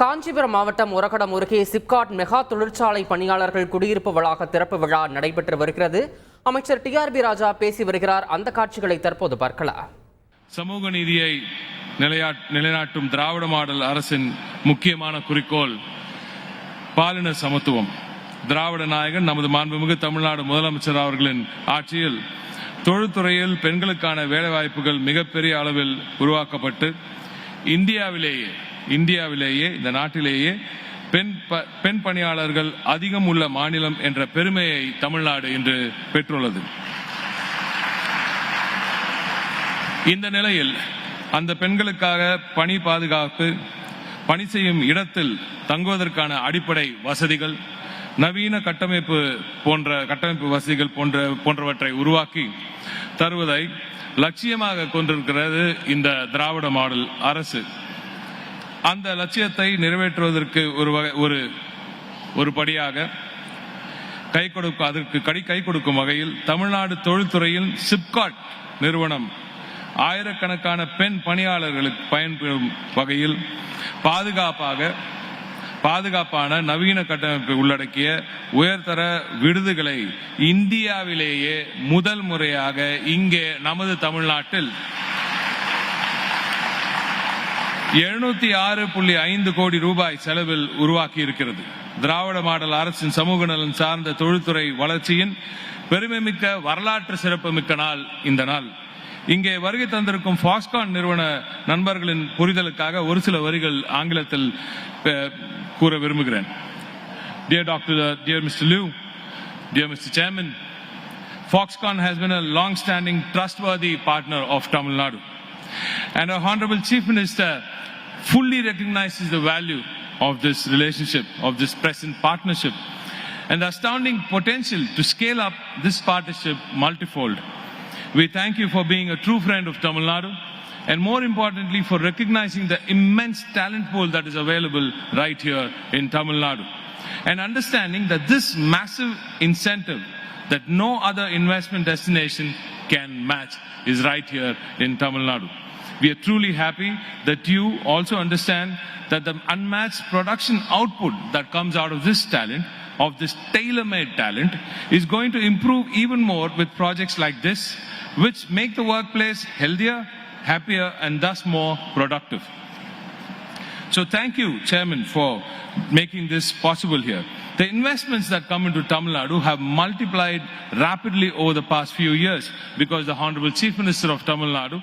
காஞ்சிபுரம் மாவட்டம் உரகடம் அருகே சிப்காட் மெகா தொழிற்சாலை பணியாளர்கள் குடியிருப்பு வளாக திறப்பு விழா நடைபெற்று வருகிறது. அமைச்சர் டிஆர்பி ராஜா பேசி வருகிறார். அந்த காட்சிகளை தற்போது பார்க்கலாம். சமூக நீதியை நிலைநாட்டும் திராவிட மாடல் அரசின் முக்கியமான குறிக்கோள் பாலின சமத்துவம். திராவிட நாயகன் நமது மாண்புமிகு தமிழ்நாடு முதலமைச்சர் அவர்களின் ஆட்சியில் தொழில்துறையில் பெண்களுக்கான வேலைவாய்ப்புகள் மிகப்பெரிய அளவில் உருவாக்கப்பட்டு இந்தியாவிலேயே இந்தியாவிலேயே இந்த நாட்டிலேயே பெண் ப- பெண் பணியாளர்கள் அதிகம் உள்ள மாநிலம் என்ற பெருமையை தமிழ்நாடு இன்று பெற்றுள்ளது. இந்த நிலையில் அந்த பெண்களுக்காக பணி பாதுகாப்பு பணி செய்யும் இடத்தில் தங்குவதற்கான அடிப்படை வசதிகள் நவீன கட்டமைப்பு போன்ற கட்டமைப்பு வசதிகள் போன்ற போன்றவற்றை உருவாக்கி தருவதை லட்சியமாக கொண்டிருக்கிறது இந்த திராவிட மாடல் அரசு. அந்த லட்சியத்தை நிறைவேற்றுவதற்கு ஒரு வகை ஒரு ஒரு படியாக கை கொடுக்கும் அதற்கு கடி கை கொடுக்கும் வகையில் தமிழ்நாடு தொழில்துறையில் சிப்காட் நிறுவனம் ஆயிரக்கணக்கான பெண் பணியாளர்களுக்கு பயன்பெறும் வகையில் பாதுகாப்பாக பாதுகாப்பான நவீன கட்டமைப்பை உள்ளடக்கிய உயர்தர விருதுகளை இந்தியாவிலேயே முதல் முறையாக இங்கே நமது தமிழ்நாட்டில் எழுநூத்தி ஆறு புள்ளி ஐந்து கோடி ரூபாய் செலவில் உருவாக்கி இருக்கிறது திராவிட மாடல் அரசின் சமூக நலன் சார்ந்த தொழில்துறை வளர்ச்சியின் பெருமைமிக்க வரலாற்று சிறப்புமிக்க நாள் இந்த நாள். இங்கே வருகை தந்திருக்கும் ஃபாஸ்கான் நிறுவன நண்பர்களின் புரிதலுக்காக ஒரு சில வரிகள் ஆங்கிலத்தில் கூற விரும்புகிறேன். Dear doctor dear mister Liu dear mister chairman Foxconn has been a long-standing, trustworthy partner of Tamil Nadu. And our Honorable Chief Minister fully recognizes the value of this relationship, of this present partnership, and the astounding potential to scale up this partnership multifold. We thank you for being a true friend of Tamil Nadu, and more importantly, for recognizing the immense talent pool that is available right here in Tamil Nadu, and understanding that this massive incentive that no other investment destination can match is right here in Tamil Nadu. We are truly happy that you also understand that the unmatched production output that comes out of this talent, of this tailor-made talent, is going to improve even more with projects like this, which make the workplace healthier, happier, and thus more productive. So thank you, Chairman, for making this possible here. The investments that come into Tamil Nadu have multiplied rapidly over the past few years because the Honorable Chief Minister of Tamil Nadu